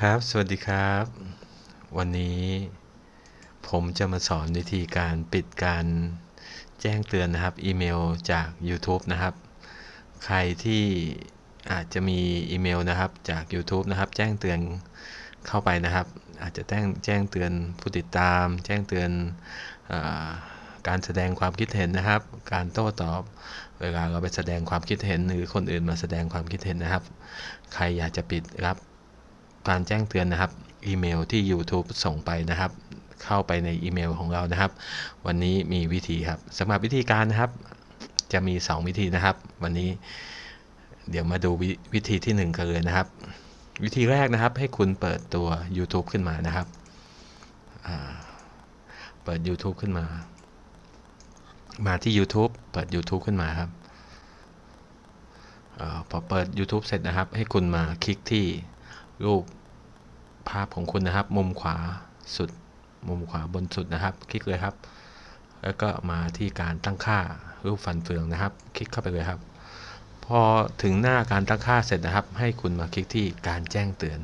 ครับ สวัสดีครับ วันนี้ผมจะมาสอนวิธีการปิดการแจ้งเตือนนะครับ อีเมลจาก YouTube นะครับ ใครที่อาจจะมีอีเมลนะครับจาก YouTube นะครับ แจ้งเตือนเข้าไปนะครับ อาจจะแจ้งแจ้งเตือนผู้ติดตาม แจ้งเตือนอการแสดงความคิดเห็นนะครับ การโต้ตอบ เวลาเราไปแสดงความคิดเห็นหรือคนอื่นมาแสดงความคิดเห็นนะครับ ใครอยากจะปิดครับ การแจ้งเตือนนะครับ อีเมลที่ YouTube ส่งไปนะครับ เข้าไปในอีเมลของเรานะครับ วันนี้มีวิธีครับสำหรับวิธีการนะครับ จะมี 2 วิธีนะครับ วันนี้เดี๋ยวมาดูววิธีที่ 1 กันเลยนะครับ วิธีแรกนะครับให้คุณเปิดตัว YouTube ขึ้นมานะครับเปิด YouTube ขึ้นมา มาที่ YouTube เปิด YouTube ขึ้นมาครับอพอเปิด YouTube เสร็จนะครับ ให้คุณมาคลิกที่ รูปภาพของคุณนะครับ มุมขวาสุด มุมขวาบนสุดนะครับ คลิกเลยครับ แล้วก็มาที่การตั้งค่ารูปฟันเฟืองนะครับ คลิกเข้าไปเลยครับ พอถึงหน้าการตั้งค่าเสร็จนะครับ ให้คุณมาคลิกที่การแจ้งเตือน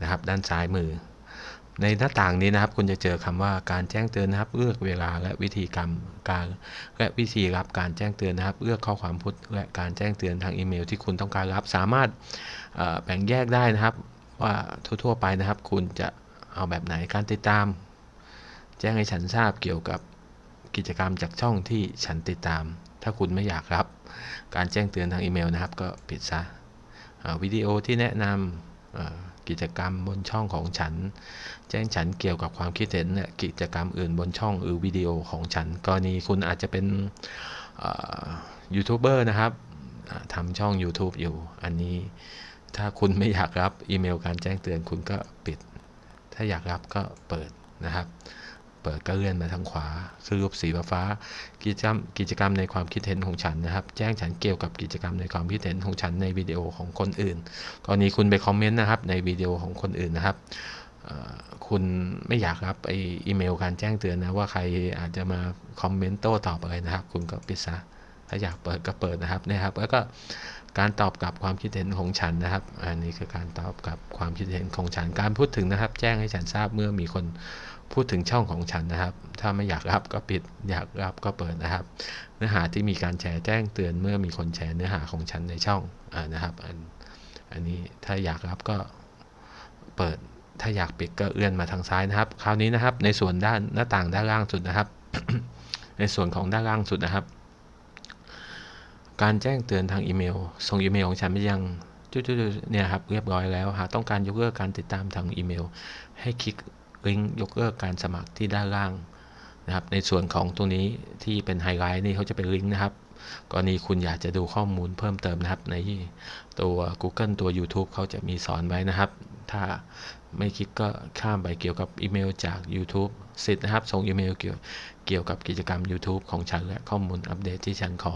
นะครับ ด้านซ้ายมือ ในหน้าต่างนี้นะครับ คุณจะเจอคำว่าการแจ้งเตือนนะครับ เลือกเวลาและวิธีกรรมการและวิธีรับการแจ้งเตือนนะครับ เลือกข้อความพุทธและการแจ้งเตือนทางอีเมล ที่คุณต้องการรับ สามารถแบ่งแยกได้นะครับ ว่าทั่วๆไปนะครับ คุณจะเอาแบบไหนการติดตาม แจ้งให้ฉันทราบเกี่ยวกับกิจกรรมจากช่องที่ฉันติดตาม ถ้าคุณไม่อยากรับ การแจ้งเตือนทางอีเมลนะครับ ก็ปิดซะวิดีโอที่แนะนำ กิจกรรมบนช่องของฉัน แจ้งฉันเกี่ยวกับความคิดเห็นกิจกรรมอื่นบนช่องหรือวิดีโอของฉัน กรณีคุณอาจจะเป็นยูทูบเบอร์นะครับทำช่อง YouTube อยู่ อันนี้ถ้าคุณไม่อยากรับอีเมลการแจ้งเตือนคุณก็ปิด ถ้าอยากรับก็เปิดนะครับ เปิดก็เลื่อนมาทางขวาคือรูปสีฟ้ากิจกรรมกิจกรรมในความคิดเห็นของฉันนะครับ แจ้งฉันเกี่ยวกับกิจกรรมในความคิดเห็นของฉันในวิดีโอของคนอื่น กรณีคุณไปคอมเมนต์นะครับในวิดีโอของคนอื่นนะครับคุณไม่อยากรับไออีเมลการแจ้งเตือนนะว่าใครอาจจะมาคอมเมนต์โต้ตอบอะไรนะครับ คุณก็ปิดซะถ้าอยากเปิดก็เปิดนะครับนะครับ แล้วก็ การตอบกลับความคิดเห็นของฉันนะครับ อันนี้คือการตอบกลับความคิดเห็นของฉัน การพูดถึงนะครับ แจ้งให้ฉันทราบเมื่อมีคนพูดถึงช่องของฉันนะครับ ถ้าไม่อยากรับก็ปิด อยากรับก็เปิดนะครับ เนื้อหาที่มีการแชร์แจ้งเตือนเมื่อมีคนแชร์เนื้อหาของฉันในช่องอนะครับอันอันนี้ถ้าอยากรับก็เปิด ถ้าอยากปิดก็เอื้อนมาทางซ้ายนะครับ คราวนี้นะครับ ในส่วนด้านหน้าต่างด้านล่างสุดนะครับ ในส่วนของด้านล่างสุดนะครับ การแจ้งเตือนทางอีเมล ส่งอีเมลของฉันไปยังจุดๆเนี่ยครับเรียบร้อยแล้วหากต้องการยกเลิกการติดตามทางอีเมล ให้คลิกลิงก์ยกเลิกการสมัครที่ด้านล่างนะครับ ในส่วนของตรงนี้ที่เป็นไฮไลท์นี่เขาจะเป็นลิงก์นะครับกรณีคุณอยากจะดูข้อมูลเพิ่มเติมนะครับ ในตัว Google ตัว YouTube เขาจะมีสอนไว้นะครับ ถ้าไม่คลิกก็ข้ามไปเกี่ยวกับอีเมลจาก YouTube สิทธิ์นะครับ ส่งอีเมลเกี่ยวเกี่ยวกับกิจกรรม YouTube ของฉันและข้อมูลอัปเดตที่ฉันขอ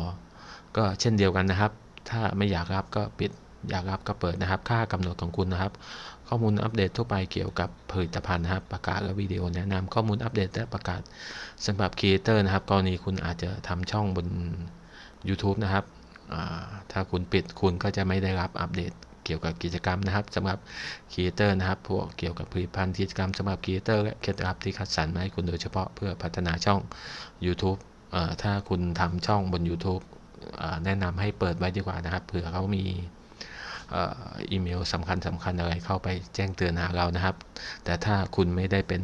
ก็เช่นเดียวกันนะครับ ถ้าไม่อยากรับก็ปิดอยากรับก็เปิดนะครับ ค่ากำหนดของคุณนะครับ ข้อมูลอัปเดตทั่วไปเกี่ยวกับผลิตภัณฑ์นะครับ ประกาศและวิดีโอแนะนำข้อมูลอัปเดตและประกาศสำหรับครีเอเตอร์นะครับ กรณีคุณอาจจะทำช่องบน YouTube นะครับ ถ้าคุณปิดคุณก็จะไม่ได้รับอัปเดตเกี่ยวกับกิจกรรมนะครับสำหรับครีเอเตอร์นะครับ พวกเกี่ยวกับผลิตภัณฑ์กิจกรรมสำหรับครีเอเตอร์และเคล็ดลับที่คัดสรรมาให้คุณโดยเฉพาะเพื่อพัฒนาช่อง YouTube ถ้าคุณทำช่องบน YouTube แนะนำให้เปิดไว้ดีกว่านะครับเผื่อเขามีอีเมลสำคัญสำคัญอะไรเข้าไปแจ้งเตือนหาเรานะครับ แต่ถ้าคุณไม่ได้เป็น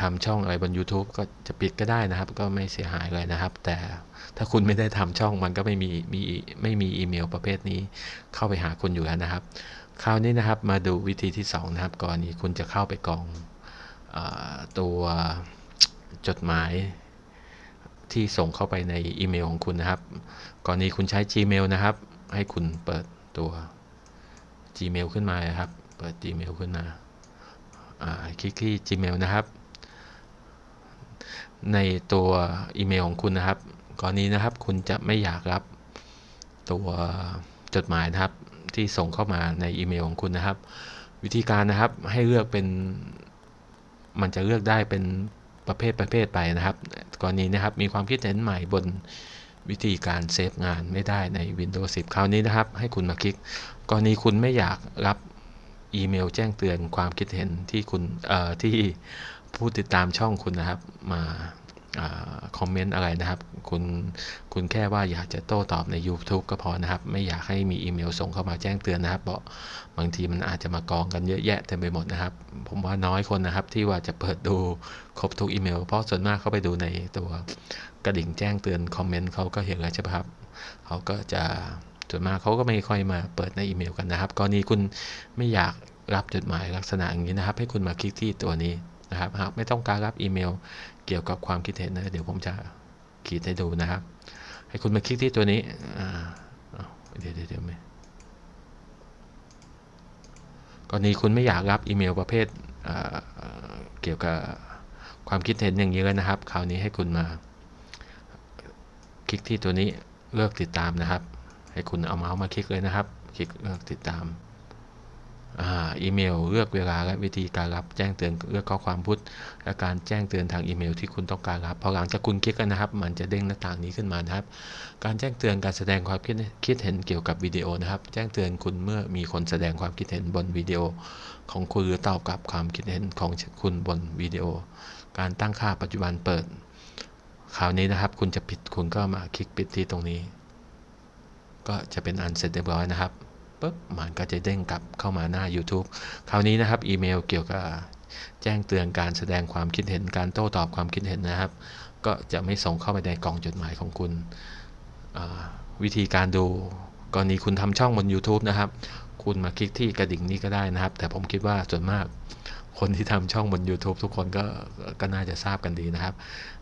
ทำช่องอะไรบน YouTube ก็จะปิดก็ได้นะครับ ก็ไม่เสียหายเลยนะครับ แต่ถ้าคุณไม่ได้ทำช่องมันก็ไม่มีมีไม่มีอีเมลประเภทนี้เข้าไปหาคุณอยู่แล้วนะครับ คราวนี้นะครับมาดูวิธีที่2นะครับกรณีคุณจะเข้าไปกรองอตัวจดหมาย ที่ส่งเข้าไปในอีเมลของคุณนะครับ กรณีคุณใช้ Gmail นะครับ ให้คุณเปิดตัว Gmail ขึ้นมาครับ เปิด Gmail ขึ้นมาคลิกที่ Gmail นะครับ ในตัวอีเมลของคุณนะครับ กรณีนะครับคุณจะไม่อยากรับตัวจดหมายนะครับที่ส่งเข้ามาในอีเมลของคุณนะครับ วิธีการนะครับให้เลือกเป็นมันจะเลือกได้เป็น ประเภทประเภทไปนะครับ กรณีนะครับมีความคิดเห็นใหม่บนวิธีการเซฟงานไม่ได้ใน Windows 10 คราวนี้นะครับ ให้คุณมาคลิก กรณีคุณไม่อยากรับอีเมลแจ้งเตือนความคิดเห็นที่คุณที่ผู้ติดตามช่องคุณนะครับมา คอมเมนต์อะไรนะครับ คุณคุณแค่ว่าอยากจะโต้ตอบใน YouTube ก็พอนะครับ ไม่อยากให้มีอีเมลส่งเข้ามาแจ้งเตือนนะครับ เพราะบางทีมันอาจจะมากองกันเยอะแยะเต็มไปหมดนะครับ ผมว่าน้อยคนนะครับ ที่ว่าจะเปิดดูครบทุกอีเมล เพราะส่วนมากเขาไปดูในตัวกระดิ่งแจ้งเตือนคอมเมนต์เขาก็เห็นแล้วใช่ไหมครับเขาก็จะส่วนมากเขาก็ไม่ค่อยมาเปิดในอีเมลกันนะครับกรณีคุณไม่อยากรับจดหมายลักษณะอย่างนี้นะครับ ให้คุณมาคลิกที่ตัวนี้นะครับหากไม่ต้องการรับอีเมล เกี่ยวกับความคิดเห็นนะ เดี๋ยวผมจะขีดให้ดูนะครับ ให้คุณมาคลิกที่ตัวนี้เดี๋ยวเดี๋ยวไม่กรณีคุณไม่อยากรับอีเมลประเภทอ่าเกี่ยวกับความคิดเห็นอย่างนี้แล้วนะครับ คราวนี้ให้คุณมา คลิกที่ตัวนี้เลือกติดตามนะครับ ให้คุณเอาเมาส์มาคลิกเลยนะครับ คลิกเลือกติดตาม อ่าอีเมลเลือกเวลาและวิธีการรับแจ้งเตือนเลือกข้อความพุทธและการแจ้งเตือนทางอีเมลที่คุณต้องการรับพอหลังจากคุณคลิกกันนะครับ มันจะเด้งหน้าต่างนี้ขึ้นมานะครับ การแจ้งเตือนการแสดงความคิดคิดเห็นเกี่ยวกับวิดีโอนะครับ แจ้งเตือนคุณเมื่อมีคนแสดงความคิดเห็นบนวิดีโอ ของคุณหรือตอบกับความคิดเห็นของคุณบนวิดีโอ การตั้งค่าปัจจุบันเปิดคราวนี้นะครับ คุณจะปิดคุณก็มาคลิกปิดที่ตรงนี้ ก็จะเป็นอันเสร็จเรียบร้อยนะครับ ปุ๊บมันก็จะเด้งกลับเข้ามาหน้า YouTube คราวนี้นะครับอีเมลเกี่ยวกับแจ้งเตือนการแสดงความคิดเห็นการโต้ตอบความคิดเห็นนะครับ ก็จะไม่ส่งเข้าไปในกล่องจดหมายของคุณ วิธีการดูกรณีคุณทำช่องบน YouTube นะครับ คุณมาคลิกที่กระดิ่งนี้ก็ได้นะครับ แต่ผมคิดว่าส่วนมาก คนที่ทำช่องบน YouTube ทุกคนก็ก็น่าจะทราบกันดีนะครับ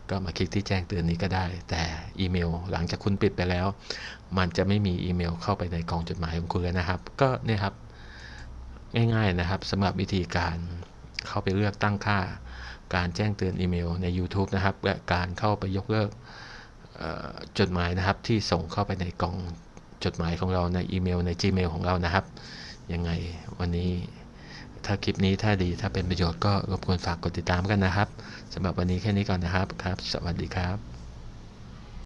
ก็มาคลิกที่แจ้งเตือนนี้ก็ได้ แต่อีเมลหลังจากคุณปิดไปแล้ว มันจะไม่มีอีเมลเข้าไปในกล่องจดหมายของคุณแล้วนะครับ ก็เนี่ยครับง่ายๆนะครับสำหรับวิธีการเข้าไปเลือกตั้งค่า การแจ้งเตือนอีเมลใน YouTube นะครับและการเข้าไปยกเลิกจดหมายนะครับที่ส่งเข้าไปในกล่องจดหมายของเราในอีเมลใน Gmail ของเรานะครับ ยังไงวันนี้ ถ้าคลิปนี้ถ้าดีถ้าเป็นประโยชน์ก็รบกวนฝากกดติดตามกันนะครับสำหรับวันนี้แค่นี้ก่อนนะครับครับ สวัสดีครับ